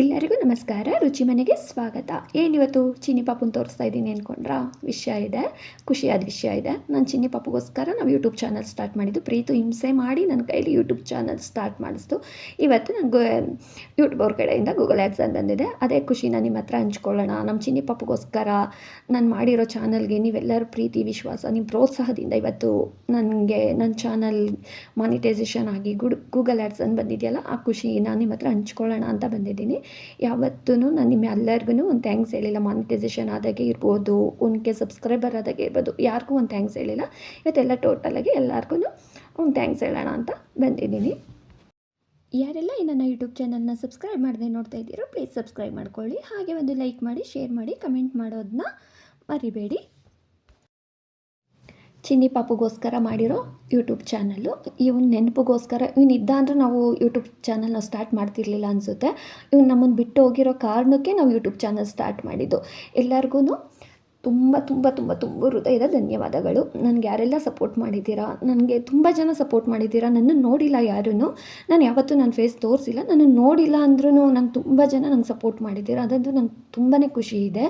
ಎಲ್ಲರಿಗೂ ನಮಸ್ಕಾರ. ರುಚಿ ಮನೆಗೆ ಸ್ವಾಗತ. ಏನಿವತ್ತು ಚಿನ್ನಿ ಪಾಪುನ ತೋರಿಸ್ತಾ ಇದ್ದೀನಿ ಅಂದ್ಕೊಂಡ್ರಾ ವಿಷಯ ಇದೆ, ಖುಷಿಯಾದ ವಿಷಯ ಇದೆ. ನಾನು ಚಿನ್ನಿ ಪಾಪುಗೋಸ್ಕರ ನಾವು ಯೂಟ್ಯೂಬ್ ಚಾನಲ್ ಸ್ಟಾರ್ಟ್ ಮಾಡಿದ್ದು. ಪ್ರೀತು ಹಿಂಸೆ ಮಾಡಿ ನನ್ನ ಕೈಲಿ ಯೂಟ್ಯೂಬ್ ಚಾನಲ್ ಸ್ಟಾರ್ಟ್ ಮಾಡಿಸ್ತು. ಇವತ್ತು ನನಗೆ ಯೂಟ್ಯೂಬ್ ಅವ್ರ ಕಡೆಯಿಂದ ಗೂಗಲ್ ಆ್ಯಡ್ಸ್ ಅಂತ ಬಂದಿದೆ ಅದೇ ಖುಷಿನ ನಿಮ್ಮ ಹತ್ರ ಹಂಚ್ಕೊಳ್ಳೋಣ. ನಮ್ಮ ಚಿನ್ನಿ ಪಾಪುಗೋಸ್ಕರ ನಾನು ಮಾಡಿರೋ ಚಾನಲ್ಗೆ ನೀವೆಲ್ಲರೂ ಪ್ರೀತಿ, ವಿಶ್ವಾಸ ನಿಮ್ಮ ಪ್ರೋತ್ಸಾಹದಿಂದ ಇವತ್ತು ನನಗೆ ನನ್ನ ಚಾನಲ್ ಮಾನಿಟೈಸೇಷನ್ ಆಗಿ ಗುಡ್ ಗೂಗಲ್ ಆ್ಯಡ್ಸ್ ಅಂತ ಬಂದಿದೆಯಲ್ಲ, ಆ ಖುಷಿ ನಾನು ನಿಮ್ಮ ಹತ್ರ ಹಂಚ್ಕೊಳ್ಳೋಣ ಅಂತ ಬಂದಿದ್ದೀನಿ. ಯಾವತ್ತೂ ನಾನು ನಿಮ್ಮ ಎಲ್ಲರಿಗೂ ಒಂದು ಥ್ಯಾಂಕ್ಸ್ ಹೇಳಿಲ್ಲ. ಮಾನಿಟೈಸೇಷನ್ ಆದಾಗೆ ಇರ್ಬೋದು ಉನ್ಕೆ ಸಬ್ಸ್ಕ್ರೈಬರ್ ಆದಾಗೆ ಇರ್ಬೋದು, ಯಾರಿಗೂ ಒಂದು ಥ್ಯಾಂಕ್ಸ್ ಹೇಳಿಲ್ಲ. ಇವತ್ತೆಲ್ಲ ಟೋಟಲಾಗಿ ಎಲ್ಲರಿಗೂ ಒಂದು ಥ್ಯಾಂಕ್ಸ್ ಹೇಳೋಣ ಅಂತ ಬಂದಿದ್ದೀನಿ. ಯಾರೆಲ್ಲ ಈ ನನ್ನ ಯೂಟ್ಯೂಬ್ ಚಾನಲ್ನ ಸಬ್ಸ್ಕ್ರೈಬ್ ಮಾಡದೆ ನೋಡ್ತಾ ಇದ್ದೀರೋ ಪ್ಲೀಸ್ ಸಬ್ಸ್ಕ್ರೈಬ್ ಮಾಡ್ಕೊಳ್ಳಿ. ಹಾಗೆ ಒಂದು ಲೈಕ್ ಮಾಡಿ ಶೇರ್ ಮಾಡಿ ಕಮೆಂಟ್ ಮಾಡೋದನ್ನ ಮರಿಬೇಡಿ. ಚಿನ್ನಿ ಪಾಪುಗೋಸ್ಕರ ಮಾಡಿರೋ ಯೂಟ್ಯೂಬ್ ಚಾನಲ್ಲು. ಇವನ್ ನೆನಪಿಗೋಸ್ಕರ, ಇವನು ಇದ್ದ ಅಂದರೆ ನಾವು ಯೂಟ್ಯೂಬ್ ಚಾನಲ್ನ ಸ್ಟಾರ್ಟ್ ಮಾಡ್ತಿರ್ಲಿಲ್ಲ ಅನಿಸುತ್ತೆ. ಇವ್ನು ನಮ್ಮನ್ನು ಬಿಟ್ಟು ಹೋಗಿರೋ ಕಾರಣಕ್ಕೆ ನಾವು ಯೂಟ್ಯೂಬ್ ಚಾನಲ್ ಸ್ಟಾರ್ಟ್ ಮಾಡಿದ್ದು. ಎಲ್ಲರಿಗೂ ತುಂಬ ತುಂಬ ತುಂಬ ತುಂಬ ಹೃದಯದ ಧನ್ಯವಾದಗಳು. ನನಗೆ ಯಾರೆಲ್ಲ ಸಪೋರ್ಟ್ ಮಾಡಿದ್ದೀರಾ? ನನಗೆ ತುಂಬ ಜನ ಸಪೋರ್ಟ್ ಮಾಡಿದ್ದೀರಾ? ನನ್ನನ್ನು ನೋಡಿಲ್ಲ ಯಾರೂ ನಾನು ಯಾವತ್ತೂ ನನ್ನ ಫೇಸ್ ತೋರಿಸಿಲ್ಲ. ನಾನು ನೋಡಿಲ್ಲ ಅಂದ್ರೂ ನಂಗೆ ತುಂಬ ಜನ ನಂಗೆ ಸಪೋರ್ಟ್ ಮಾಡಿದ್ದೀರಾ? ಅದಂತೂ ನಂಗೆ ತುಂಬಾ ಖುಷಿ ಇದೆ.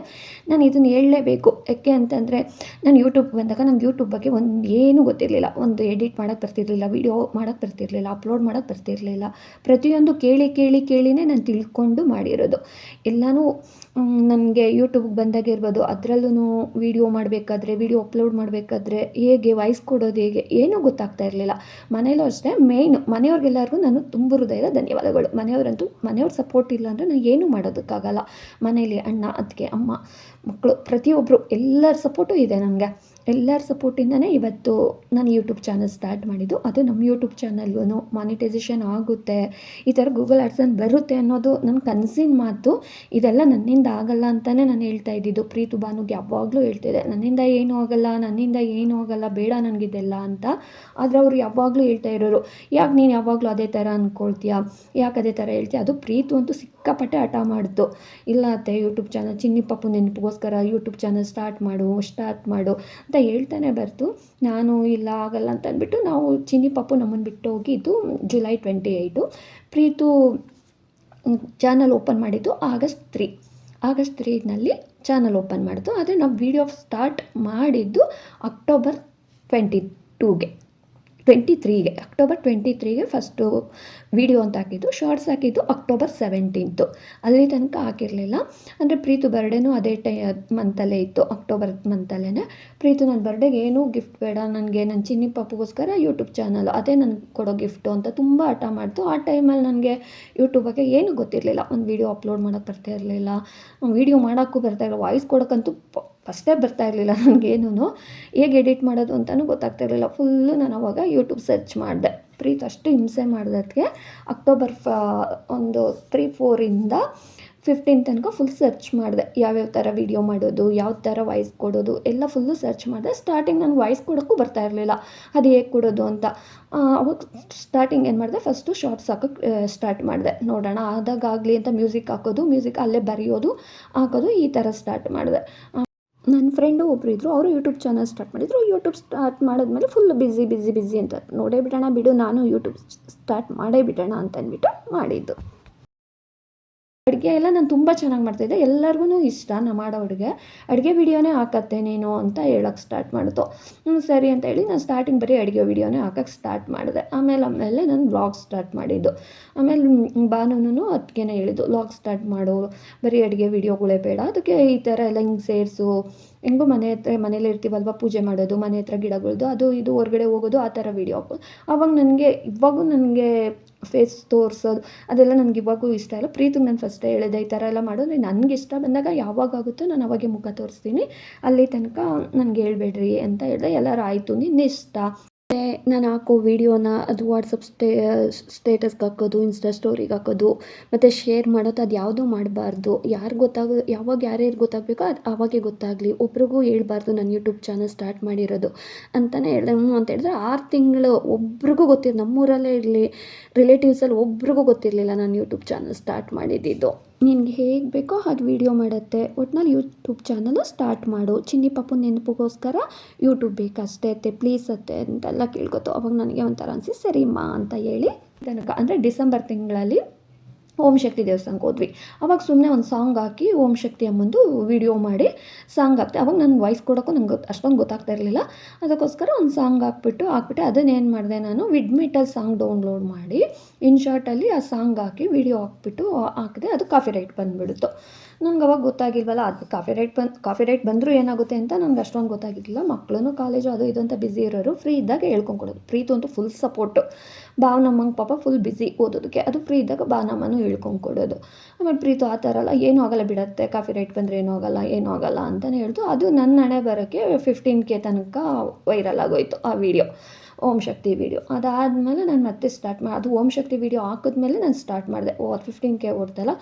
ನಾನು ಇದನ್ನು ಹೇಳಲೇಬೇಕು. ಯಾಕೆ ಅಂತಂದರೆ, ನಾನು ಯೂಟ್ಯೂಬ್ ಬಂದಾಗ ನಂಗೆ ಯೂಟ್ಯೂಬ್ ಬಗ್ಗೆ ಒಂದು ಏನೂ ಗೊತ್ತಿರಲಿಲ್ಲ. ಒಂದು ಎಡಿಟ್ ಮಾಡೋಕ್ಕೆ ಬರ್ತಿರಲಿಲ್ಲ ವೀಡಿಯೋ ಮಾಡೋಕ್ಕೆ ಬರ್ತಿರಲಿಲ್ಲ ಅಪ್ಲೋಡ್ ಮಾಡೋಕ್ಕೆ ಬರ್ತಿರಲಿಲ್ಲ. ಪ್ರತಿಯೊಂದು ಕೇಳಿ ಕೇಳಿ, ಕೇಳಿನೇ ನಾನು ತಿಳ್ಕೊಂಡು ಮಾಡಿರೋದು. ಎಲ್ಲನೂ ನನಗೆ ಯೂಟ್ಯೂಬ್ಗೆ ಬಂದಾಗ ಇರ್ಬೋದು. ಅದರಲ್ಲೂ ವೀಡಿಯೋ ಮಾಡಬೇಕಾದ್ರೆ, ವಿಡಿಯೋ ಅಪ್ಲೋಡ್ ಮಾಡಬೇಕಾದ್ರೆ ಹೇಗೆ ವಾಯ್ಸ್ ಕೊಡೋದು ಹೇಗೆ ಏನೂ ಗೊತ್ತಾಗ್ತಾ ಇರಲಿಲ್ಲ. ಮನೇಲೂ ಅಷ್ಟೇ ಮೇಯ್ನ್ ಮನೆಯವ್ರಿಗೆಲ್ಲರಿಗೂ ನಾನು ತುಂಬ ಹೃದಯದ ಧನ್ಯವಾದಗಳು. ಮನೆಯವರಂತೂ ಮನೆಯವ್ರ ಸಪೋರ್ಟ್ ಇಲ್ಲ ಅಂದರೆ ನಾನು ಏನೂ ಮಾಡೋದಕ್ಕಾಗಲ್ಲ. ಮನೇಲಿ ಅಣ್ಣ, ಅತ್ತಿಗೆ, ಅಮ್ಮ, ಮಕ್ಕಳು ಪ್ರತಿಯೊಬ್ಬರು ಎಲ್ಲರ ಸಪೋರ್ಟು ಇದೆ ನನಗೆ. ಎಲ್ಲರ ಸಪೋರ್ಟಿಂದನೇ ಇವತ್ತು ನಾನು ಯೂಟ್ಯೂಬ್ ಚಾನಲ್ ಸ್ಟಾರ್ಟ್ ಮಾಡಿದ್ದು. ಅದು ನಮ್ಮ ಯೂಟ್ಯೂಬ್ ಚಾನಲ್ಗೂ ಮಾನಿಟೈಸೇಷನ್ ಆಗುತ್ತೆ. ಈ ಥರ ಗೂಗಲ್ ಆಡ್ಸನ್ ಬರುತ್ತೆ ಅನ್ನೋದು ನನ್ನ ಕನಸಿನ ಮಾತು. ಇದೆಲ್ಲ ನನ್ನಿಂದ ಆಗಲ್ಲ ಅಂತಲೇ ನಾನು ಹೇಳ್ತಾ ಇದ್ದಿದ್ದು. ಪ್ರೀತು ಬಾನುಗೆ ಯಾವಾಗಲೂ ಹೇಳ್ತಿದ್ದೆ ನನ್ನಿಂದ ಏನೂ ಆಗಲ್ಲ, ನನ್ನಿಂದ ಏನೂ ಆಗಲ್ಲ, ಬೇಡ ನನಗಿದೆಲ್ಲ ಅಂತ. ಆದರೆ ಅವರು ಯಾವಾಗಲೂ ಹೇಳ್ತಾ ಇರೋರು, ಯಾಕೆ ನೀನು ಯಾವಾಗಲೂ ಅದೇ ಥರ ಅಂದ್ಕೊಳ್ತೀಯ ಯಾಕೆ ಅದೇ ಥರ ಹೇಳ್ತೀಯ? ಅದು ಪ್ರೀತು ಅಂತೂ ಸಿಕ್ಕಾಪಟ್ಟೆ ಹಠ ಮಾಡಿತು. ಇಲ್ಲ ಅತ್ತೆ ಯೂಟ್ಯೂಬ್ ಚಾನಲ್ ಚಿನ್ನಿ ಪಪ್ಪು ನೆನಪಿಗೋಸ್ಕರ ಯೂಟ್ಯೂಬ್ ಚಾನಲ್ ಸ್ಟಾರ್ಟ್ ಮಾಡು ಸ್ಟಾರ್ಟ್ ಮಾಡು ಅಂತ ಹೇಳ್ತಾನೆ ಬರ್ತು ನಾನು ಇಲ್ಲ, ಆಗಲ್ಲ ಅಂತ ಅಂದ್ಬಿಟ್ಟು ನಾವು ಚಿನ್ನಿ ಪಪ್ಪು ನಮ್ಮನ್ನು ಬಿಟ್ಟು ಹೋಗಿದ್ದು July twenty eight Preethu channel open ಮಾಡಿದ್ದು ಆಗಸ್ಟ್ ತ್ರೀ ಆಗಸ್ಟ್ ತ್ರೀನಲ್ಲಿ ಚಾನಲ್ ಓಪನ್ ಮಾಡಿತು ಆದರೆ ನಾವು ವೀಡಿಯೋ ಸ್ಟಾರ್ಟ್ ಮಾಡಿದ್ದು ಅಕ್ಟೋಬರ್ ಟ್ವೆಂಟಿ ಟೂಗೆ ಟ್ವೆಂಟಿ ತ್ರೀಗೆ ಅಕ್ಟೋಬರ್ ಟ್ವೆಂಟಿ ತ್ರೀಗೆ ಫಸ್ಟು ವಿಡಿಯೋ ಅಂತ ಹಾಕಿದ್ದು ಶಾರ್ಟ್ಸ್ ಹಾಕಿದ್ದು ಅಕ್ಟೋಬರ್ ಸೆವೆಂಟೀನ್ತು ಅಲ್ಲಿ ತನಕ ಹಾಕಿರಲಿಲ್ಲ. ಅಂದರೆ ಪ್ರೀತು ಬರ್ಡೇನೂ ಅದೇ ಟೈ ಮಂತಲ್ಲೇ ಇತ್ತು ಅಕ್ಟೋಬರ್ ಮಂತಲ್ಲೇ ಪ್ರೀತು ನನ್ನ ಬರ್ಡೇಗೆ ಏನೂ ಗಿಫ್ಟ್ ಬೇಡ, ನನಗೆ ನನ್ನ ಚಿನ್ನಿ ಪಾಪುಗೋಸ್ಕರ ಯೂಟ್ಯೂಬ್ ಚಾನಲ್ ಅದೇ ನನಗೆ ಕೊಡೋ ಗಿಫ್ಟು ಅಂತ ತುಂಬ ಹಠ ಮಾಡ್ತು. ಆ ಟೈಮಲ್ಲಿ ನನಗೆ ಯೂಟ್ಯೂಬ್ ಬಗ್ಗೆ ಏನೂ ಗೊತ್ತಿರಲಿಲ್ಲ. ಒಂದು ವೀಡಿಯೋ ಅಪ್ಲೋಡ್ ಮಾಡೋಕ್ಕೆ ಬರ್ತಾ ಇರಲಿಲ್ಲ. ವೀಡಿಯೋ ಮಾಡೋಕ್ಕೂ ಬರ್ತಾ ಇರಲಿಲ್ಲ. ವಾಯ್ಸ್ ಕೊಡೋಕ್ಕಂತೂ ಫಸ್ಟೇ ಬರ್ತಾ ಇರಲಿಲ್ಲ ನನಗೇನು ಹೇಗೆ ಎಡಿಟ್ ಮಾಡೋದು ಅಂತಲೂ ಗೊತ್ತಾಗ್ತಾ ಇರಲಿಲ್ಲ. ಫುಲ್ಲು ನಾನು ಅವಾಗ ಯೂಟ್ಯೂಬ್ ಸರ್ಚ್ ಮಾಡಿದೆ. ಪ್ರೀತ್ ಅಷ್ಟು ಹಿಂಸೆ ಮಾಡಿದಕ್ಕೆ ಅಕ್ಟೋಬರ್ ಫ ಒಂದು ತ್ರೀ ಫೋರಿಂದ ಫಿಫ್ಟೀನ್ ತನಕ ಫುಲ್ ಸರ್ಚ್ ಮಾಡಿದೆ. ಯಾವ್ಯಾವ ಥರ ವೀಡಿಯೋ ಮಾಡೋದು, ಯಾವ ಥರ ವಾಯ್ಸ್ ಕೊಡೋದು, ಎಲ್ಲ ಫುಲ್ಲು ಸರ್ಚ್ ಮಾಡಿದೆ. ಸ್ಟಾರ್ಟಿಂಗ್ ನಾನು ವಾಯ್ಸ್ ಕೊಡೋಕ್ಕೂ ಬರ್ತಾ ಇರಲಿಲ್ಲ. ಅದು ಹೇಗೆ ಕೊಡೋದು ಅಂತ. ಅವಾಗ ಸ್ಟಾರ್ಟಿಂಗ್ ಏನು ಮಾಡಿದೆ? ಫಸ್ಟು ಶಾರ್ಟ್ಸ್ ಹಾಕೋಕ್ಕೆ ಸ್ಟಾರ್ಟ್ ಮಾಡಿದೆ. ನೋಡೋಣ ಆದಾಗಲಿ ಅಂತ ಮ್ಯೂಸಿಕ್ ಹಾಕೋದು ಮ್ಯೂಸಿಕ್ ಅಲ್ಲೇ ಬರೆಯೋದು, ಹಾಕೋದು, ಈ ಥರ ಸ್ಟಾರ್ಟ್ ಮಾಡಿದೆ. ನನ್ನ ಫ್ರೆಂಡು ಒಬ್ಬರು ಇದ್ದರು ಅವರು ಯೂಟ್ಯೂಬ್ ಚಾನಲ್ ಸ್ಟಾರ್ಟ್ ಮಾಡಿದರು. ಯೂಟ್ಯೂಬ್ ಸ್ಟಾರ್ಟ್ ಮಾಡಿದ್ಮೇಲೆ ಫುಲ್ ಬ್ಯುಸಿ ಬ್ಯುಸಿ ಬ್ಯುಸಿ ಅಂತ ನೋಡೇ ಬಿಡೋಣ ಬಿಡು, ನಾನು ಯೂಟ್ಯೂಬ್ ಸ್ಟಾರ್ಟ್ ಮಾಡೇ ಬಿಡೋಣ ಅಂತ ಅಂದ್ಬಿಟ್ಟು ಮಾಡಿದ್ದು. ಅಡುಗೆ ಎಲ್ಲ ನಾನು ತುಂಬ ಚೆನ್ನಾಗಿ ಮಾಡ್ತಾಯಿದ್ದೆ ಎಲ್ಲರಿಗೂ ಇಷ್ಟ ನಾನು ಮಾಡೋ ಅಡುಗೆ. ಅಡುಗೆ ವಿಡಿಯೋನೇ ಹಾಕತ್ತೆ ನೀನು ಅಂತ ಹೇಳಕ್ಕೆ ಸ್ಟಾರ್ಟ್ ಮಾಡಿತು. ಹ್ಞೂ ಸರಿ ಅಂತ ಹೇಳಿ ನಾನು ಸ್ಟಾರ್ಟಿಂಗ್ ಬರೀ ಅಡುಗೆ ವಿಡಿಯೋನೇ ಹಾಕೋಕೆ ಸ್ಟಾರ್ಟ್ ಮಾಡಿದೆ. ಆಮೇಲೆ ಆಮೇಲೆ ನಾನು ವ್ಲಾಗ್ ಸ್ಟಾರ್ಟ್ ಮಾಡಿದ್ದು. ಆಮೇಲೆ ಬಾನುನು ಅದಕ್ಕೆ ಹೇಳಿದ್ದು ವ್ಲಾಗ್ ಸ್ಟಾರ್ಟ್ ಮಾಡು. ಬರೀ ಅಡುಗೆ ವಿಡಿಯೋಗಳೇ ಬೇಡ. ಅದಕ್ಕೆ ಈ ಥರ ಎಲ್ಲ ಹಿಂಗೆ ಸೇರಿಸು. ಹೆಂಗೋ ಮನೆ ಹತ್ರ, ಮನೇಲಿ ಇರ್ತೀವಲ್ವ ಪೂಜೆ ಮಾಡೋದು, ಮನೆ ಹತ್ರ ಗಿಡಗಳದ್ದು ಅದು ಇದು ಹೊರಗಡೆ ಹೋಗೋದು ಆ ಥರ ವೀಡಿಯೋ ಅವಾಗ ನನಗೆ, ಇವಾಗೂ ನನಗೆ ಫೇಸ್ ತೋರಿಸೋದು, ಅದೆಲ್ಲ ನನಗೆ ಇವಾಗೂ ಇಷ್ಟ ಇಲ್ಲ. ಪ್ರೀತಿಗೆ ನಾನು ಫಸ್ಟೇ ಹೇಳಿದೆ ಈ ಥರ ಎಲ್ಲ ಮಾಡೋದು ನನಗೆ ಇಷ್ಟ ಬಂದಾಗ ಯಾವಾಗ ಆಗುತ್ತೋ ನಾನು ಅವಾಗೆ ಮುಖ ತೋರಿಸ್ತೀನಿ. ಅಲ್ಲಿ ತನಕ ನನಗೆ ಹೇಳ್ಬೇಡ್ರಿ ಅಂತ ಹೇಳಿದೆ. ಎಲ್ಲರೂ ಆಯಿತು, ನಿನ್ನ ಇಷ್ಟ. ನಾನು ಹಾಕೋ ವೀಡಿಯೋನ ಅದು ವಾಟ್ಸಪ್ ಸ್ಟೇ, ಸ್ಟೇಟಸ್ಗೆ ಹಾಕೋದು, ಇನ್ಸ್ಟಾ ಸ್ಟೋರಿಗೆ ಹಾಕೋದು, ಮತ್ತು ಶೇರ್ ಮಾಡೋದು, ಅದು ಯಾವುದೂ ಮಾಡಬಾರ್ದು. ಯಾರು ಗೊತ್ತಾಗ, ಯಾವಾಗ ಯಾರ್ಯಾರು ಗೊತ್ತಾಗಬೇಕೋ ಅದು ಆವಾಗೆ ಗೊತ್ತಾಗಲಿ. ಒಬ್ರಿಗೂ ಹೇಳ್ಬಾರ್ದು ನಾನು ಯೂಟ್ಯೂಬ್ ಚಾನಲ್ ಸ್ಟಾರ್ಟ್ ಮಾಡಿರೋದು ಅಂತಲೇ ಹೇಳಿದೆ. ಹ್ಞೂ ಅಂತ ಹೇಳಿದ್ರೆ ಆರು ತಿಂಗಳು ಒಬ್ರಿಗೂ ಗೊತ್ತಿರ, ನಮ್ಮೂರಲ್ಲೇ ಇರಲಿ, ರಿಲೇಟಿವ್ಸಲ್ಲಿ ಒಬ್ರಿಗೂ ಗೊತ್ತಿರಲಿಲ್ಲ ನಾನು ಯೂಟ್ಯೂಬ್ ಚಾನಲ್ ಸ್ಟಾರ್ಟ್ ಮಾಡಿದ್ದಿದ್ದು. ನಿನಗೆ ಹೇಗೆ ಬೇಕೋ ಹಾಗೆ ವೀಡಿಯೋ ಮಾಡುತ್ತೆ. ಒಟ್ನಲ್ಲಿ ಯೂಟ್ಯೂಬ್ ಚಾನಲು ಸ್ಟಾರ್ಟ್ ಮಾಡು. ಚಿನ್ನಿ ಪಾಪು ನೆನಪಿಗೋಸ್ಕರ ಯೂಟ್ಯೂಬ್ ಬೇಕಷ್ಟೇ ಅತ್ತೆ, ಪ್ಲೀಸ್ ಅತ್ತೆ ಅಂತೆಲ್ಲ ಕೇಳ್ಕೊತು ಅವಾಗ ನನಗೆ ಒಂಥರ ಅನಿಸಿ ಸರಿಮ್ಮ ಅಂತ ಹೇಳಿ ತನಕ ಅಂದರೆ ಡಿಸೆಂಬರ್ ತಿಂಗಳಲ್ಲಿ ಓಂ ಶಕ್ತಿ ದೇವಸ್ಥಾನಕ್ಕೆ ಹೋದ್ವಿ. ಅವಾಗ ಸುಮ್ಮನೆ ಒಂದು ಸಾಂಗ್ ಹಾಕಿ ಓಂ ಶಕ್ತಿ ಅಮ್ಮಂದು ವಿಡಿಯೋ ಮಾಡಿ ಸಾಂಗ್ ಹಾಕ್ತೆ ಅವಾಗ ನನ್ನ ವಾಯ್ಸ್ ಕೊಡೋಕ್ಕೂ ನಂಗೆ ಅಷ್ಟೊಂದು ಗೊತ್ತಾಗ್ತಾ ಇರಲಿಲ್ಲ. ಅದಕ್ಕೋಸ್ಕರ ಒಂದು ಸಾಂಗ್ ಹಾಕ್ಬಿಟ್ಟು ಹಾಕ್ಬಿಟ್ಟು ಅದನ್ನೇನು ಮಾಡಿದೆ ನಾನು ವಿಡ್ಮಿಟಲ್ ಸಾಂಗ್ ಡೌನ್ಲೋಡ್ ಮಾಡಿ, ಇನ್ ಶಾರ್ಟಲ್ಲಿ ಆ ಸಾಂಗ್ ಹಾಕಿ ವಿಡಿಯೋ ಹಾಕ್ಬಿಟ್ಟು ಹಾಕಿದೆ ಅದು ಕಾಫಿ ರೈಟ್ ಬಂದುಬಿಡುತ್ತು ನಂಗೆ ಅವಾಗ ಗೊತ್ತಾಗಿಲ್ವಲ್ಲ, ಅದು ಕಾಫಿ ರೈಟ್ ಬಂದು ಕಾಫಿ ರೈಟ್ ಬಂದರೂ ಏನಾಗುತ್ತೆ ಅಂತ ನನಗೆ ಅಷ್ಟೊಂದು ಗೊತ್ತಾಗಿರಲಿಲ್ಲ. ಮಕ್ಕಳೂ ಕಾಲೇಜು ಅದು ಇದು ಅಂತ ಬ್ಯುಸಿ ಇರೋರು ಫ್ರೀ ಇದ್ದಾಗ ಹೇಳ್ಕೊಂಕೊಡೋದು ಪ್ರೀತು ಅಂತೂ ಫುಲ್ ಸಪೋರ್ಟು ಭಾವನಮ್ಮಂಗೆ ಪಾಪ ಫುಲ್ ಬ್ಯುಸಿ ಓದೋದಕ್ಕೆ. ಅದು ಫ್ರೀ ಇದ್ದಾಗ ಭಾವನಮ್ಮನೂ ಹೇಳ್ಕೊಂಕೊಡೋದು ಆಮೇಲೆ ಪ್ರೀತು ಆ ಥರ ಅಲ್ಲ, ಏನೂ ಆಗಲ್ಲ ಬಿಡತ್ತೆ, ಕಾಫಿ ರೈಟ್ ಬಂದರೆ ಏನೂ ಆಗಲ್ಲ ಏನೂ ಆಗಲ್ಲ ಅಂತಲೇ ಹೇಳ್ತು ಅದು ನನ್ನ ಹಣೆ ಬರೋಕ್ಕೆ ಫಿಫ್ಟೀನ್ ಕೆ ತನಕ ವೈರಲ್ ಆಗೋಯ್ತು ಆ ವಿಡಿಯೋ ಓಂ ಶಕ್ತಿ ವೀಡಿಯೋ ಅದಾದಮೇಲೆ ನಾನು ಮತ್ತೆ ಸ್ಟಾರ್ಟ್ ಮಾಡಿ ಅದು ಓಂ ಶಕ್ತಿ ವೀಡಿಯೋ ಹಾಕಿದ್ಮೇಲೆ ನಾನು ಸ್ಟಾರ್ಟ್ ಮಾಡಿದೆ. ಓ ಫಿಫ್ಟೀನ್ ಕೆ ಓಡ್ತಲ್ಲ,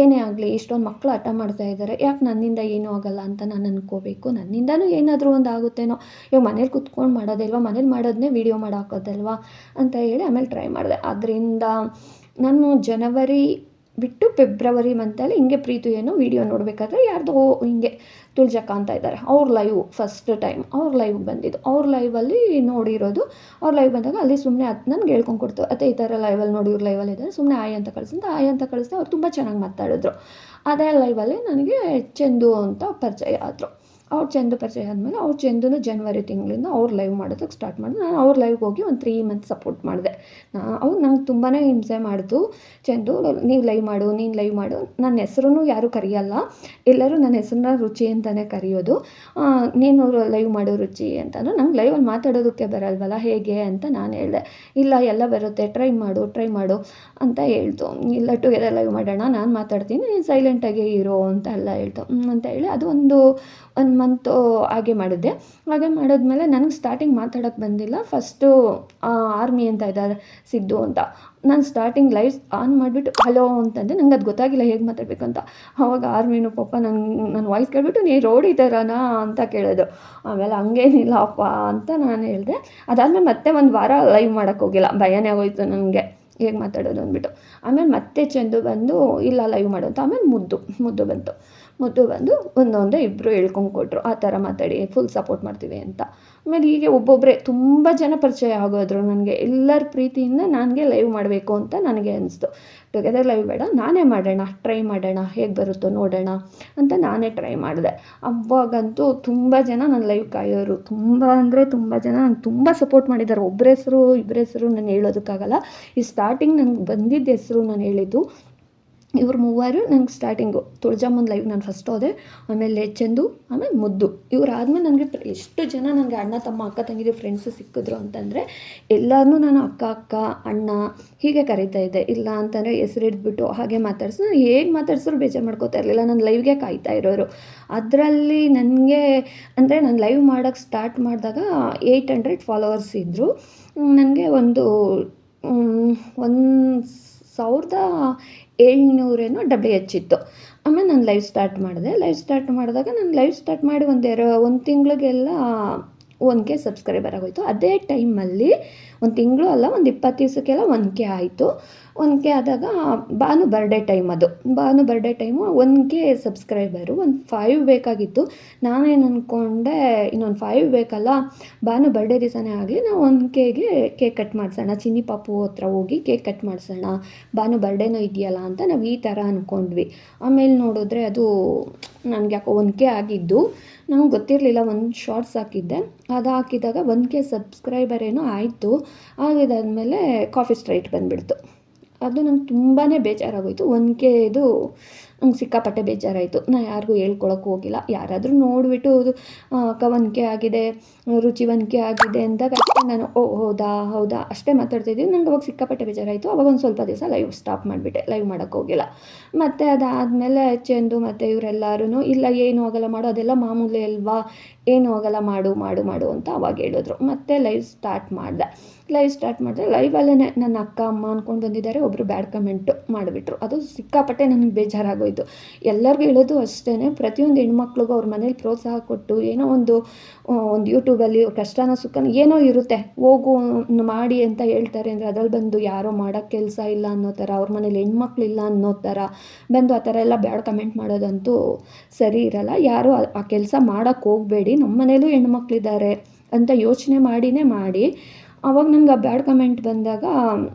ಏನೇ ಆಗಲಿ, ಇಷ್ಟೊಂದು ಮಕ್ಕಳು ಹಠ ಮಾಡ್ತಾ ಇದ್ದಾರೆ, ಯಾಕೆ ನನ್ನಿಂದ ಏನೂ ಆಗಲ್ಲ ಅಂತ ನಾನು ಅನ್ಕೋಬೇಕು, ನನ್ನಿಂದನೂ ಏನಾದರೂ ಒಂದು ಆಗುತ್ತೇನೋ ಇವಾಗ ಮನೇಲಿ ಕುತ್ಕೊಂಡು ಮಾಡೋದಿಲ್ವ ಮನೇಲಿ ಮಾಡೋದನ್ನೇ ವೀಡಿಯೋ ಮಾಡಿ ಅಂತ ಹೇಳಿ ಆಮೇಲೆ ಟ್ರೈ ಮಾಡಿದೆ. ಅದರಿಂದ ನಾನು ಜನವರಿ ಬಿಟ್ಟು ಫೆಬ್ರವರಿ ಮಂತಲ್ಲಿ ಹಿಂಗೆ ಪ್ರೀತಿ ಏನೋ ವೀಡಿಯೋ ನೋಡಬೇಕಾದ್ರೆ ಯಾರ್ದೋ ಹಿಂಗೆ ತುಳ್ಜಕ್ಕ ಅಂತ ಇದ್ದಾರೆ ಅವ್ರ ಲೈವ್ ಫಸ್ಟ್ ಟೈಮ್ ಅವ್ರ ಲೈವ್ ಬಂದಿದ್ದು. ಅವ್ರ ಲೈವಲ್ಲಿ ನೋಡಿರೋದು. ಅವ್ರ ಲೈವ್ ಬಂದಾಗ ಅಲ್ಲಿ ಸುಮ್ಮನೆ ಅದು ನನಗೆ ಹೇಳ್ಕೊಂಡು ಕೊಡ್ತು. ಅತ್ತೆ, ಈ ಥರ ಲೈವಲ್ಲಿ ನೋಡಿ, ಇವ್ರ ಲೈವಲ್ಲಿ ಇದ್ದಾರೆ ಸುಮ್ಮನೆ ಆಯ್ ಅಂತ ಕಳಿಸಿದ ಆಯ್ ಅಂತ ಕಳಿಸಿದೆ ಅವ್ರು ತುಂಬ ಚೆನ್ನಾಗಿ ಮಾತಾಡಿದ್ರು. ಅದೇ ಲೈವಲ್ಲಿ ನನಗೆ ಚೆಂದು ಅಂತ ಪರಿಚಯ ಆದರು. ಅವ್ರು ಚಂದು ಪರಿಚಯ ಆದಮೇಲೆ ಅವ್ರ ಚಂದುನು ಜನ್ವರಿ ತಿಂಗಳಿಂದ ಅವ್ರು ಲೈವ್ ಮಾಡೋದಕ್ಕೆ ಸ್ಟಾರ್ಟ್ ಮಾಡಿದ್ರು ನಾನು ಅವ್ರ ಲೈವ್ಗೆ ಹೋಗಿ ಒಂದು ತ್ರೀ ಮಂತ್ ಸಪೋರ್ಟ್ ಮಾಡಿದೆ. ಅವ್ರು ನಂಗೆ ತುಂಬಾ ಹಿಂಸೆ ಮಾಡಿತು ಚಂದು, ನೀವು ಲೈವ್ ಮಾಡು, ನೀನು ಲೈವ್ ಮಾಡು. ನನ್ನ ಹೆಸ್ರೂ ಯಾರೂ ಕರೆಯಲ್ಲ. ಎಲ್ಲರೂ ನನ್ನ ಹೆಸ್ರನ್ನ ರುಚಿ ಅಂತಲೇ ಕರೆಯೋದು. ನೀನು ಲೈವ್ ಮಾಡೋ ರುಚಿ ಅಂತಂದ್ರೆ ನಂಗೆ ಲೈವಲ್ಲಿ ಮಾತಾಡೋದಕ್ಕೆ ಬರಲ್ವಲ್ಲ? ಹೇಗೆ ಅಂತ ನಾನು ಹೇಳಿದೆ. ಇಲ್ಲ, ಎಲ್ಲ ಬರುತ್ತೆ. ಟ್ರೈ ಮಾಡು ಟ್ರೈ ಮಾಡು ಅಂತ ಹೇಳ್ತು. ಇಲ್ಲ ಟುಗೆದರ್ ಲೈವ್ ಮಾಡೋಣ, ನಾನು ಮಾತಾಡ್ತೀನಿ. ನೀನು ಸೈಲೆಂಟಾಗಿ ಇರೋ ಅಂತ ಎಲ್ಲ ಹೇಳ್ತು. ಅಂತ ಹೇಳಿ ಅದು ಒಂದು ಒಂದು ಮಂತು ಹಾಗೆ ಮಾಡಿದ್ದೆ. ಹಾಗೆ ಮಾಡಿದ್ಮೇಲೆ ನನಗೆ ಸ್ಟಾರ್ಟಿಂಗ್ ಮಾತಾಡೋಕ್ಕೆ ಬಂದಿಲ್ಲ. ಫಸ್ಟು ಆರ್ಮಿ ಅಂತ ಇದ್ದಾರೆ, ಸಿದ್ದು ಅಂತ. ನಾನು ಸ್ಟಾರ್ಟಿಂಗ್ ಲೈಟ್ಸ್ ಆನ್ ಮಾಡಿಬಿಟ್ಟು ಹಲೋ ಅಂತಂದರೆ ನಂಗೆ ಅದು ಗೊತ್ತಾಗಿಲ್ಲ ಹೇಗೆ ಮಾತಾಡಬೇಕು ಅಂತ. ಆವಾಗ ಆರ್ಮಿನು ಪಾಪ ನಂಗೆ ನನ್ನ ವಾಯ್ಸ್ ಕೇಳಿಬಿಟ್ಟು, ನೀ ರೋಡ್ ಇದ್ದಾರನಾ? ಅಂತ ಕೇಳೋದು ಆಮೇಲೆ ಹಂಗೇನಿಲ್ಲ, ಅಪ್ಪ ಅಂತ ನಾನು ಹೇಳಿದೆ. ಅದಾದಮೇಲೆ ಮತ್ತೆ ಒಂದು ವಾರ ಲೈವ್ ಮಾಡೋಕ್ಕೆ ಹೋಗಿಲ್ಲ. ಭಯನೇ ಆಗೋಯ್ತು ನನಗೆ. ಹೇಗೆ ಮಾತಾಡೋದು ಅಂದ್ಬಿಟ್ಟು. ಆಮೇಲೆ ಮತ್ತೆ ಚೆಂದು ಬಂದು, ಇಲ್ಲ ಲೈವ್ ಮಾಡು ಅಂತ. ಆಮೇಲೆ ಮುದ್ದು ಮುದ್ದು ಬಂತು. ಮುದ್ದು ಬಂದು ಒಂದೊಂದೇ ಇಬ್ಬರು ಹೇಳ್ಕೊಂಡು ಕೊಟ್ಟರು ಆ ಥರ ಮಾತಾಡಿ ಫುಲ್ ಸಪೋರ್ಟ್ ಮಾಡ್ತೀವಿ ಅಂತ. ಆಮೇಲೆ ಹೀಗೆ ಒಬ್ಬೊಬ್ಬರೇ ತುಂಬ ಜನ ಪರಿಚಯ ಆಗೋದ್ರು ನನಗೆ. ಎಲ್ಲರ ಪ್ರೀತಿಯಿಂದ ನನಗೆ ಲೈವ್ ಮಾಡಬೇಕು ಅಂತ ನನಗೆ ಅನಿಸ್ತು. ಟುಗೆದರ್ ಲೈವ್ ಬೇಡ, ನಾನೇ ಮಾಡೋಣ ಟ್ರೈ ಮಾಡೋಣ, ಹೇಗೆ ಬರುತ್ತೋ ನೋಡೋಣ ಅಂತ ನಾನೇ ಟ್ರೈ ಮಾಡಿದೆ. ಅವಾಗಂತೂ ತುಂಬ ಜನ ನನ್ನ ಲೈವ್ ಕಾಯೋರು. ತುಂಬ ಅಂದರೆ ತುಂಬ ಜನ ನಂಗೆ ತುಂಬ ಸಪೋರ್ಟ್ ಮಾಡಿದ್ದಾರೆ. ಒಬ್ಬರ ಹೆಸರು ಇಬ್ಬರ ಹೆಸರು ನಾನು ಹೇಳೋದಕ್ಕಾಗಲ್ಲ. ಈ ಸ್ಟಾರ್ಟಿಂಗ್ ನನಗೆ ಬಂದಿದ್ದ ಹೆಸರು ನಾನು ಹೇಳಿದ್ದು. ಇವ್ರು ಮೂವರು ನಂಗೆ ಸ್ಟಾರ್ಟಿಂಗು ತುಳಜಮ್ಮನ ಲೈವ್ ನಾನು ಫಸ್ಟ್ ಹೋದೆ, ಆಮೇಲೆ ಚಂದು, ಆಮೇಲೆ ಮುದ್ದು. ಇವ್ರು ಆದಮೇಲೆ ನನಗೆ ಎಷ್ಟು ಜನ ನನಗೆ ಅಣ್ಣ, ತಮ್ಮ, ಅಕ್ಕ ತಂಗಿದ್ರು ಫ್ರೆಂಡ್ಸು ಸಿಕ್ಕಿದ್ರು ಅಂತಂದರೆ ಎಲ್ಲರನ್ನೂ ನಾನು ಅಕ್ಕ ಅಕ್ಕ, ಅಣ್ಣ ಹೀಗೆ ಕರೀತಾ ಇದ್ದೆ. ಇಲ್ಲ ಅಂತಂದರೆ ಹೆಸರಿಡ್ಬಿಟ್ಟು ಹಾಗೆ ಮಾತಾಡ್ಸಿ, ನಾನು ಹೇಗೆ ಮಾತಾಡ್ಸಿದ್ರು ಬೇಜಾರು ಮಾಡ್ಕೋತಾ ಇರಲಿಲ್ಲ. ನಾನು ಲೈವ್ಗೆ ಕಾಯ್ತಾ ಇರೋರು. ಅದರಲ್ಲಿ ನನಗೆ ಅಂದರೆ ನಾನು ಲೈವ್ ಮಾಡೋಕ್ಕೆ ಸ್ಟಾರ್ಟ್ ಮಾಡಿದಾಗ ಏಯ್ಟ್ ಹಂಡ್ರೆಡ್ ಫಾಲೋವರ್ಸ್ ಇದ್ದರು ನನಗೆ ಒಂದು ಒಂದು ಸಾವಿರದ ಏಳ್ನೂರೇನೋ ಡಬ್ಲ್ಯೂ ಹೆಚ್ಚಿತ್ತು ಆಮೇಲೆ ನಾನು ಲೈವ್ ಸ್ಟಾರ್ಟ್ ಮಾಡಿದೆ. ಲೈವ್ ಸ್ಟಾರ್ಟ್ ಮಾಡಿದಾಗ ನಾನು ಲೈವ್ ಸ್ಟಾರ್ಟ್ ಮಾಡಿ ಒಂದು ಎರ ಒಂದು ತಿಂಗಳಿಗೆಲ್ಲ ಒನ್ ಕೆ ಸಬ್ಸ್ಕ್ರೈಬರ್ ಆಗೋಯಿತು. ಅದೇ ಟೈಮಲ್ಲಿ ಒಂದು ತಿಂಗಳು ಅಲ್ಲ, ಒಂದು ಇಪ್ಪತ್ತು ದಿವಸಕ್ಕೆಲ್ಲ ಒನ್ ಕೆ ಆಯಿತು. ಒನ್ ಕೆ ಆದಾಗ ಭಾನು ಬರ್ಡೇ ಟೈಮ್ ಅದು. Bhanu birthday time one K subscriber, ಒಂದು ಫೈವ್ ಬೇಕಾಗಿತ್ತು. ನಾನೇನು ಅಂದ್ಕೊಂಡೆ ಇನ್ನೊಂದು ಫೈವ್ ಬೇಕಲ್ಲ, ಭಾನು ಬರ್ಡೇ ದಿವಸನೇ ಆಗಲಿ ನಾವು ಒನ್ ಕೆಗೆ ಕೇಕ್ ಕಟ್ ಮಾಡಿಸೋಣ. ಚಿನ್ನಿ ಪಾಪು ಹತ್ರ ಹೋಗಿ ಕೇಕ್ ಕಟ್ ಮಾಡಿಸೋಣ. ಭಾನು ಬರ್ಡೇನೂ ಇದೆಯಲ್ಲ ಅಂತ ನಾವು ಈ ಥರ ಅಂದ್ಕೊಂಡ್ವಿ ಆಮೇಲೆ ನೋಡಿದ್ರೆ ಅದು ನನಗೆ ಯಾಕೋ ಒನ್ ಕೆ ಆಗಿದ್ದು. ನಮ್ಗೆ ಗೊತ್ತಿರಲಿಲ್ಲ, ಒಂದು ಶಾರ್ಟ್ಸ್ ಹಾಕಿದ್ದೆ. ಅದು ಹಾಕಿದಾಗ ಒನ್ ಕೆ ಸಬ್ಸ್ಕ್ರೈಬರ್ ಏನೋ ಆಯಿತು. ಆಗಿದಾದಮೇಲೆ ಕಾಫಿ ಸ್ಟ್ರೈಟ್ ಬಂದುಬಿಡ್ತು. ಅದು ನಂಗೆ ತುಂಬಾ ಬೇಜಾರಾಗೋಯಿತು. ಇದು ನಂಗೆ ಸಿಕ್ಕಾಪಟ್ಟೆ ಬೇಜಾರಾಯಿತು. ನಾನು ಯಾರಿಗೂ ಹೇಳ್ಕೊಳಕ್ಕೆ ಹೋಗಿಲ್ಲ. ಯಾರಾದರೂ ನೋಡಿಬಿಟ್ಟು ಅಕ್ಕ ಒನ್ ಕೆ ಆಗಿದೆ. ರುಚಿ ಒನಿಕೆ ಆಗಿದೆ ಅಷ್ಟೇ ನಾನು, ಓ, ಹೌದಾ ಹೌದಾ, ಅಷ್ಟೇ ಮಾತಾಡ್ತಿದ್ದೀವಿ ನಂಗೆ ಅವಾಗ ಸಿಕ್ಕಾಪಟ್ಟೆ ಬೇಜಾರಾಯಿತು. ಅವಾಗ ಒಂದು ಸ್ವಲ್ಪ ದಿವಸ ಲೈವ್ ಸ್ಟಾಪ್ ಮಾಡಿಬಿಟ್ಟೆ. ಲೈವ್ ಮಾಡೋಕ್ಕೆ ಹೋಗಿಲ್ಲ. ಮತ್ತು ಅದಾದಮೇಲೆ ಚೆಂದು ಮತ್ತು ಇವರೆಲ್ಲರೂ ಇಲ್ಲ, ಏನು ಆಗಲ್ಲ ಮಾಡು, ಅದೆಲ್ಲ ಮಾಮೂಲಿ ಅಲ್ವಾ? ಏನು ಆಗಲ್ಲ ಮಾಡು ಮಾಡು ಮಾಡು ಅಂತ ಅವಾಗ ಹೇಳಿದ್ರು. ಮತ್ತೆ ಲೈವ್ ಸ್ಟಾರ್ಟ್ ಮಾಡಿದೆ. ಲೈವ್ ಸ್ಟಾರ್ಟ್ ಮಾಡಿದೆ. ಲೈವಲ್ಲೇ ನನ್ನ ಅಕ್ಕ, ಅಮ್ಮ ಅಂದ್ಕೊಂಡು ಬಂದಿದ್ದಾರೆ. ಒಬ್ಬರು ಬ್ಯಾಡ್ ಕಮೆಂಟು ಮಾಡಿಬಿಟ್ರು. ಅದು ಸಿಕ್ಕಾಪಟ್ಟೆ ನನಗೆ ಬೇಜಾರಾಗೋಯಿತು. ಎಲ್ಲರಿಗೂ ಹೇಳೋದು ಅಷ್ಟೇ ಪ್ರತಿಯೊಂದು ಹೆಣ್ಮಕ್ಳಿಗೂ ಅವ್ರ ಮನೇಲಿ ಪ್ರೋತ್ಸಾಹ ಕೊಟ್ಟು ಏನೋ ಒಂದು ಒಂದು ಯೂಟ್ಯೂಬಲ್ಲಿ ಕಷ್ಟನ ಸುಖನ ಏನೋ ಇರುತ್ತೆ. ಹೋಗು ಮಾಡಿ ಅಂತ ಹೇಳ್ತಾರೆ ಅಂದರೆ ಅದ್ರಲ್ಲಿ ಬಂದು ಯಾರೋ ಮಾಡೋಕ್ಕೆ ಕೆಲಸ ಇಲ್ಲ ಅನ್ನೋ ಥರ, ಅವ್ರ ಮನೇಲಿ ಹೆಣ್ಮಕ್ಳು ಇಲ್ಲ ಅನ್ನೋ ಥರ ಬಂದು ಆ ಥರ ಎಲ್ಲ ಬ್ಯಾಡ್ ಕಮೆಂಟ್ ಮಾಡೋದಂತೂ ಸರಿ ಇರಲ್ಲ. ಯಾರು ಆ ಕೆಲಸ ಮಾಡೋಕ್ಕೆ ಹೋಗಬೇಡಿ, ನಮ್ಮ ಮನೇಲೂ ಹೆಣ್ಮಕ್ಳಿದ್ದಾರೆ ಅಂತ ಯೋಚನೆ ಮಾಡಿನೇ ಮಾಡಿ. ಅವಾಗ ನನಗೆ ಆ ಬ್ಯಾಡ್ ಕಮೆಂಟ್ ಬಂದಾಗ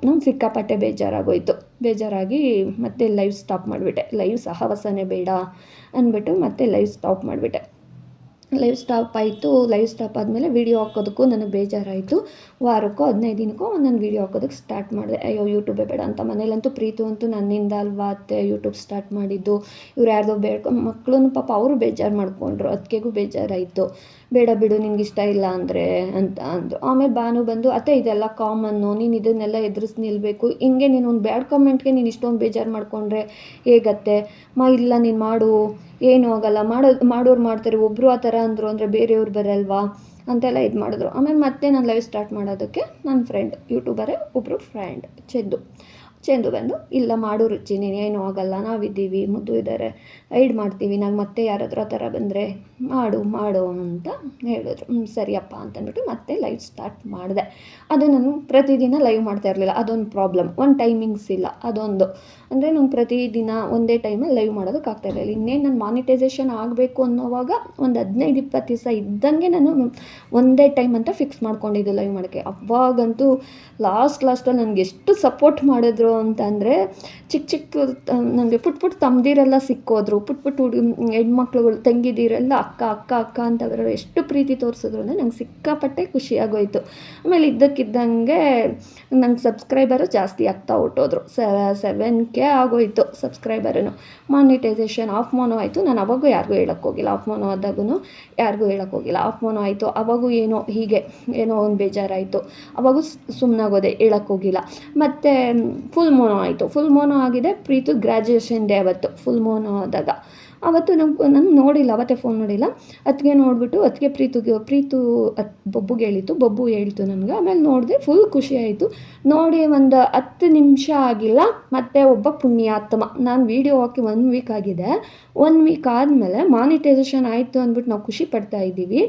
ನಂಗೆ ಸಿಕ್ಕಾಪಟ್ಟೆ ಬೇಜಾರಾಗೋಯಿತು. ಬೇಜಾರಾಗಿ ಮತ್ತೆ ಲೈವ್ ಸ್ಟಾಪ್ ಮಾಡಿಬಿಟ್ಟೆ. ಲೈವ್ ಸಹವಾಸನೇ ಬೇಡ ಅಂದ್ಬಿಟ್ಟು ಮತ್ತೆ ಲೈವ್ ಸ್ಟಾಪ್ ಮಾಡಿಬಿಟ್ಟೆ. ಲೈವ್ ಸ್ಟಾಪ್ ಆಯಿತು ಲೈವ್ ಸ್ಟಾಪ್ ಆದಮೇಲೆ ವೀಡಿಯೋ ಹಾಕೋದಕ್ಕೂ ನನಗೆ ಬೇಜಾರಾಯಿತು. ವಾರಕ್ಕೂ, ಹದಿನೈದು ದಿನಕ್ಕೋ ನಾನು ವೀಡಿಯೋ ಹಾಕೋದಕ್ಕೆ ಸ್ಟಾರ್ಟ್ ಮಾಡಿದೆ. ಅಯ್ಯೋ ಯೂಟ್ಯೂಬೇ ಬೇಡ ಅಂತ. ಮನೇಲಂತೂ ಪ್ರೀತು ಅಂತೂ ನನ್ನಿಂದ ಅಲ್ವಾ ಅತ್ತೆ? ಯೂಟ್ಯೂಬ್ ಸ್ಟಾರ್ಟ್ ಮಾಡಿದ್ದು. ಇವ್ರು ಯಾರ್ದೋ ಬೇಡ್ಕೊ ಮಕ್ಕಳು ಪಾಪ ಅವರು ಬೇಜಾರು ಮಾಡ್ಕೊಂಡ್ರು. ಅದಕ್ಕೆಗೂ ಬೇಜಾರಾಯಿತು. ಬೇಡ ಬಿಡು, ನಿಂಗೆ ಇಷ್ಟ ಇಲ್ಲ ಅಂದರೆ ಅಂತ ಅಂದರು ಆಮೇಲೆ ಬಾನು ಬಂದು, ಅತ್ತೆ, ಇದೆಲ್ಲ ಕಾಮನ್ನು ನೀನು ಇದನ್ನೆಲ್ಲ ಎದುರಿಸಿ ನಿಲ್ಲಬೇಕು ಹಿಂಗೆ ನೀನು ಒಂದು ಬ್ಯಾಡ್ ಕಾಮೆಂಟ್ಗೆ ನೀನು ಇಷ್ಟೊಂದು ಬೇಜಾರು ಮಾಡಿಕೊಂಡ್ರೆ ಹೇಗತ್ತೆ? ಮಾ, ಇಲ್ಲ, ನೀನು ಮಾಡು. ಏನೂ ಆಗಲ್ಲ. ಮಾಡೋದು ಮಾಡೋರು ಮಾಡ್ತಾರೆ. ಒಬ್ಬರು ಆ ಥರ ಅಂದರು ಅಂದರೆ ಬೇರೆಯವ್ರು ಬರಲ್ವಾ? ಅಂತೆಲ್ಲ ಇದು ಮಾಡಿದ್ರು. ಆಮೇಲೆ ಮತ್ತೆ ನಾನು ಲೈವ್ ಸ್ಟಾರ್ಟ್ ಮಾಡೋದಕ್ಕೆ ನನ್ನ ಫ್ರೆಂಡ್ ಯೂಟ್ಯೂಬರೇ ಒಬ್ಬರು ಫ್ರೆಂಡ್ ಚೆಂದು. ಚೆಂದು ಬಂದು, ಇಲ್ಲ, ಮಾಡೋ ರುಚಿ. ನೀನು ಏನೂ ಆಗಲ್ಲ. ನಾವಿದ್ದೀವಿ. ಮುದ್ದು ಇದ್ದಾರೆ ಐಡ್ ಮಾಡ್ತೀವಿ. ನಾವು ಮತ್ತೆ ಯಾರಾದರೂ ಆ ಥರ ಬಂದರೆ ಮಾಡು ಮಾಡು ಅಂತ ಹೇಳಿದ್ರು. ಹ್ಞೂ ಸರಿಯಪ್ಪ ಅಂತಂದ್ಬಿಟ್ಟು ಮತ್ತೆ ಲೈವ್ ಸ್ಟಾರ್ಟ್ ಮಾಡಿದೆ. ಅದು ನಾನು ಪ್ರತಿದಿನ ಲೈವ್ ಮಾಡ್ತಾ ಇರಲಿಲ್ಲ. ಅದೊಂದು ಪ್ರಾಬ್ಲಮ್ ಒಂದು ಟೈಮಿಂಗ್ಸ್ ಇಲ್ಲ. ಅದೊಂದು. ಅಂದರೆ ನಾನು ಪ್ರತಿದಿನ ಒಂದೇ ಟೈಮಲ್ಲಿ ಲೈವ್ ಮಾಡೋದಕ್ಕೆ ಆಗ್ತಾ ಇರಲಿಲ್ಲ. ಇನ್ನೇನು ನಾನು ಮಾನಿಟೈಸೇಷನ್ ಆಗಬೇಕು ಅನ್ನೋವಾಗ ಒಂದು ಹದಿನೈದು ಇಪ್ಪತ್ತು ದಿವಸ ಇದ್ದಂಗೆ ನಾನು ಒಂದೇ ಟೈಮ್ ಅಂತ ಫಿಕ್ಸ್ ಮಾಡ್ಕೊಂಡಿದ್ದೆ ಲೈವ್ ಮಾಡೋಕ್ಕೆ. ಅವಾಗಂತೂ ಲಾಸ್ಟ್ ಲಾಸ್ಟಲ್ಲಿ ನನಗೆ ಎಷ್ಟು ಸಪೋರ್ಟ್ ಮಾಡಿದ್ರು ಅಂತಂದರೆ ಚಿಕ್ಕ ಚಿಕ್ಕ ನನಗೆ ಪುಟ್ ಪುಟ್ ತಮ್ಮದಿರೆಲ್ಲ ಸಿಕ್ಕೋದ್ರು. ಪುಟ್ ಪುಟ್ ಹುಡುಗ ಹೆಣ್ಮಕ್ಳುಗಳು, ತಂಗಿದಿರೆಲ್ಲ ಅಕ್ಕ ಅಕ್ಕ ಅಕ್ಕ ಅಂತ ಬರೋರು ಎಷ್ಟು ಪ್ರೀತಿ ತೋರಿಸಿದ್ರು ಅಂದರೆ ನಂಗೆ ಸಿಕ್ಕಾಪಟ್ಟೆ ಖುಷಿಯಾಗೋಯ್ತು ಆಮೇಲೆ ಇದ್ದಕ್ಕಿದ್ದಂಗೆ ನಂಗೆ ಸಬ್ಸ್ಕ್ರೈಬರು ಜಾಸ್ತಿ ಆಗ್ತಾ ಹೊಟ್ಟೋದ್ರು. ಸೆವೆನ್ ಕೆ ಆಗೋಯ್ತು ಸಬ್ಸ್ಕ್ರೈಬರನ್ನು ಮಾನಿಟೈಸೇಷನ್ ಆಫ್ ಮೋನೋ ಆಯಿತು. ನಾನು ಅವಾಗೂ ಯಾರಿಗೂ ಹೇಳೋಕ್ಕೋಗಿಲ್ಲ ಆಫ್ ಮೋನೋ ಆದಾಗೂ ಯಾರಿಗೂ ಹೇಳೋಕ್ಕೋಗಿಲ್ಲ ಆಫ್ ಮೋನೋ ಆಯಿತು. ಅವಾಗೂ ಏನೋ ಹೀಗೆ, ಏನೋ ಒಂದು ಬೇಜಾರಾಯಿತು. ಅವಾಗೂ ಸುಮ್ಮನಾಗೋದೆ ಹೇಳೋಕ್ಕೋಗಿಲ್ಲ ಮತ್ತು ಫುಲ್ ಮೋನೋ ಆಯಿತು. ಫುಲ್ ಮೋನೋ ಆಗಿದೆ. ಪ್ರೀತು ಗ್ರ್ಯಾಜುಯೇಷನ್ ಡೇ ಅವತ್ತು ಫುಲ್ ಮೋನೋ ಆದಾಗ. ಅವತ್ತು ನಂಗೆ ನಂಗೆ ನೋಡಿಲ್ಲ, ಅವತ್ತೇ ಫೋನ್ ನೋಡಿಲ್ಲ ಅತ್ತಿಗೆ ನೋಡಿಬಿಟ್ಟು, ಅತ್ತಿಗೆ ಪ್ರೀತುಗೆ ಪ್ರೀತು ಅತ್, ಬೊಬ್ಬುಗೆ ಹೇಳಿತು ಬೊಬ್ಬು ಹೇಳ್ತು ನನಗೆ. ಆಮೇಲೆ ನೋಡಿದೆ ಫುಲ್ ಖುಷಿ ಆಯಿತು. ನೋಡಿ ಒಂದು ಹತ್ತು ನಿಮಿಷ ಆಗಿಲ್ಲ, ಮತ್ತು ಒಬ್ಬ ಪುಣ್ಯಾತ್ಮ. ನಾನು ವೀಡಿಯೋ ಹಾಕಿ ಒನ್ ವೀಕ್ ಆಗಿದೆ. ಒನ್ ವೀಕ್ ಆದಮೇಲೆ ಮಾನಿಟೈಸೇಷನ್ ಆಯಿತು ಅಂದ್ಬಿಟ್ಟು ನಾವು ಖುಷಿ ಪಡ್ತಾ ಇದ್ದೀವಿ.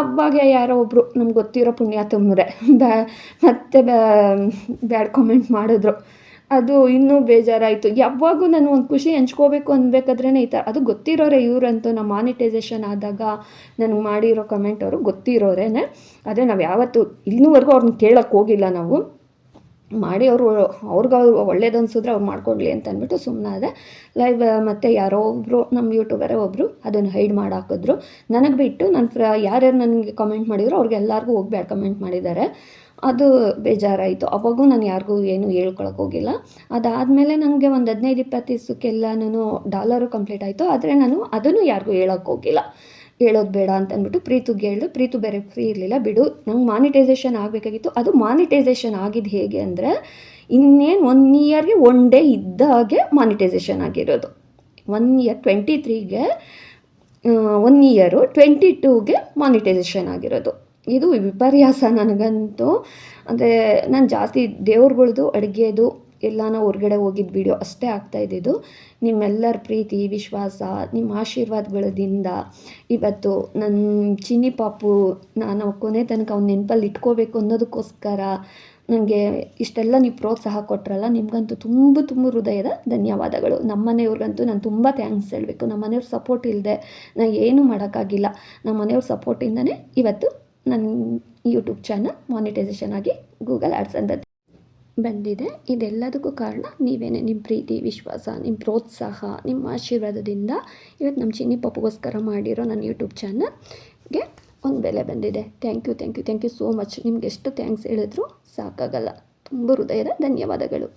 ಅವಾಗ ಯಾರೋ ಒಬ್ಬರು ನಮ್ಗೆ ಗೊತ್ತಿರೋ ಪುಣ್ಯಾತ್ಮರೇ ಬ್ಯಾ ಮತ್ತೆ ಬ್ಯಾಡ್ ಕಾಮೆಂಟ್ ಮಾಡಿದ್ರು. ಅದು ಇನ್ನೂ ಬೇಜಾರಾಯಿತು. ಯಾವಾಗೂ ನಾನು ಒಂದು ಖುಷಿ ಹಂಚ್ಕೋಬೇಕು ಅನ್ಬೇಕಾದ್ರೇ ಈ ಥರ ಅದು ಗೊತ್ತಿರೋರೆ ಇವರಂತೂ ನಮ್ಮ ಮಾನಿಟೈಸೇಷನ್ ಆದಾಗ ನನಗೆ ಮಾಡಿರೋ ಕಮೆಂಟ್ ಅವರು ಗೊತ್ತಿರೋರೇನೆ. ಆದರೆ ನಾವು ಯಾವತ್ತು ಇನ್ನೂವರೆಗೂ ಅವ್ರನ್ನ ಕೇಳೋಕ್ಕೆ ಹೋಗಿಲ್ಲ ನಾವು. ಮಾಡಿ ಅವರು, ಅವ್ರಿಗೆ ಅವ್ರು ಒಳ್ಳೇದು ಅನ್ಸಿದ್ರೆ ಅವ್ರು ಮಾಡ್ಕೊಡ್ಲಿ ಅಂತ ಅಂದ್ಬಿಟ್ಟು ಸುಮ್ಮನಾದೆ ಲೈವ್ ಮತ್ತು ಯಾರೋ ಒಬ್ಬರು ನಮ್ಮ ಯೂಟ್ಯೂಬರೇ ಒಬ್ಬರು ಅದನ್ನು ಹೈಡ್ ಮಾಡಿ ಹಾಕಿದ್ರು ನನಗೆ ಬಿಟ್ಟು ನನ್ನ ಫ್ರ ಯಾರ್ಯಾರು ನನಗೆ ಕಮೆಂಟ್ ಮಾಡಿದ್ರು ಅವ್ರಿಗೆಲ್ಲರಿಗೂ ಹೋಗಿ ಬ್ಯಾಡ್ ಕಮೆಂಟ್ ಮಾಡಿದ್ದಾರೆ ಅದು ಬೇಜಾರಾಯಿತು. ಅವಾಗೂ ನಾನು ಯಾರಿಗೂ ಏನು ಹೇಳ್ಕೊಳಕ್ಕೆ ಹೋಗಿಲ್ಲ. ಅದಾದಮೇಲೆ ನನಗೆ ಒಂದು ಹದಿನೈದು ಇಪ್ಪತ್ತು ನಾನು ಡಾಲರು ಕಂಪ್ಲೀಟ್ ಆಯಿತು. ಆದರೆ ನಾನು ಅದನ್ನು ಯಾರಿಗೂ ಹೇಳೋಕ್ಕೆ ಹೋಗಿಲ್ಲ. ಹೇಳೋದು ಬೇಡ ಅಂತ ಅಂದ್ಬಿಟ್ಟು ಪ್ರೀತುಗೆ ಪ್ರೀತು ಬೇರೆ ಫ್ರೀ ಇರಲಿಲ್ಲ, ಬಿಡು. ನಂಗೆ ಮಾನಿಟೈಸೇಷನ್ ಆಗಬೇಕಾಗಿತ್ತು. ಅದು ಮಾನಿಟೈಸೇಷನ್ ಆಗಿದ್ದು ಹೇಗೆ ಅಂದರೆ, ಇನ್ನೇನು ಒನ್ ಇಯರ್ಗೆ ಒನ್ ಡೇ ಇದ್ದ ಹಾಗೆ ಮಾನಿಟೈಸೇಷನ್ ಆಗಿರೋದು. ಒನ್ ಇಯರ್ ಟ್ವೆಂಟಿ ತ್ರೀಗೆ ಒನ್ ಇಯರು ಟ್ವೆಂಟಿ ಟೂಗೆ ಮಾನಿಟೈಸೇಷನ್ ಆಗಿರೋದು. ಇದು ವಿಪರ್ಯಾಸ ನನಗಂತೂ. ಅಂದರೆ ನಾನು ಜಾಸ್ತಿ ದೇವ್ರುಗಳ್ದು ಅಡುಗೆದು ಎಲ್ಲಾನ ಹೊರ್ಗಡೆ ಹೋಗಿದ್ದ ವಿಡಿಯೋ ಅಷ್ಟೇ ಆಗ್ತಾ ಇದ್ದಿದ್ದು. ನಿಮ್ಮೆಲ್ಲರ ಪ್ರೀತಿ, ವಿಶ್ವಾಸ ನಿಮ್ಮ ಆಶೀರ್ವಾದಗಳದಿಂದ ಇವತ್ತು ನನ್ನ ಚಿನ್ನಿ ಪಾಪು ನಾನು ಕೊನೆ ತನಕ ಅವ್ನ ನೆನಪಲ್ಲಿ ಇಟ್ಕೋಬೇಕು ಅನ್ನೋದಕ್ಕೋಸ್ಕರ ನನಗೆ ಇಷ್ಟೆಲ್ಲ ನೀವು ಪ್ರೋತ್ಸಾಹ ಕೊಟ್ರಲ್ಲ, ನಿಮಗಂತೂ ತುಂಬ ತುಂಬ ಹೃದಯದ ಧನ್ಯವಾದಗಳು. ನಮ್ಮ ಮನೆಯವ್ರಿಗಂತೂ ನಾನು ತುಂಬ ಥ್ಯಾಂಕ್ಸ್ ಹೇಳಬೇಕು. ನಮ್ಮ ಮನೆಯವ್ರ ಸಪೋರ್ಟ್ ಇಲ್ಲದೆ ನಾನು ಏನೂ ಮಾಡೋಕ್ಕಾಗಿಲ್ಲ. ನಮ್ಮ ಮನೆಯವ್ರ ಸಪೋರ್ಟಿಂದನೇ ಇವತ್ತು ನನ್ನ ಯೂಟ್ಯೂಬ್ ಚಾನಲ್ ಮಾನಿಟೈಸೇಷನ್ ಆಗಿ ಗೂಗಲ್ ಆ್ಯಡ್ಸ್ ಅಂತ ಬಂದಿದೆ. ಇದೆಲ್ಲದಕ್ಕೂ ಕಾರಣ ನೀವೇನೆ ನಿಮ್ಮ ಪ್ರೀತಿ, ವಿಶ್ವಾಸ ನಿಮ್ಮ ಪ್ರೋತ್ಸಾಹ, ನಿಮ್ಮ ಆಶೀರ್ವಾದದಿಂದ ಇವತ್ತು ನಮ್ಮ ಚಿನ್ನಿ ಪಪ್ಪಗೋಸ್ಕರ ಮಾಡಿರೋ ನನ್ನ ಯೂಟ್ಯೂಬ್ ಚಾನಲ್ಗೆ ಒಂದು ಬೆಲೆ ಬಂದಿದೆ. Thank you thank you thank you so much ನಿಮ್ಗೆ ಎಷ್ಟು ಥ್ಯಾಂಕ್ಸ್ ಹೇಳಿದ್ರು ಸಾಕಾಗಲ್ಲ. ತುಂಬ ಹೃದಯದ ಧನ್ಯವಾದಗಳು.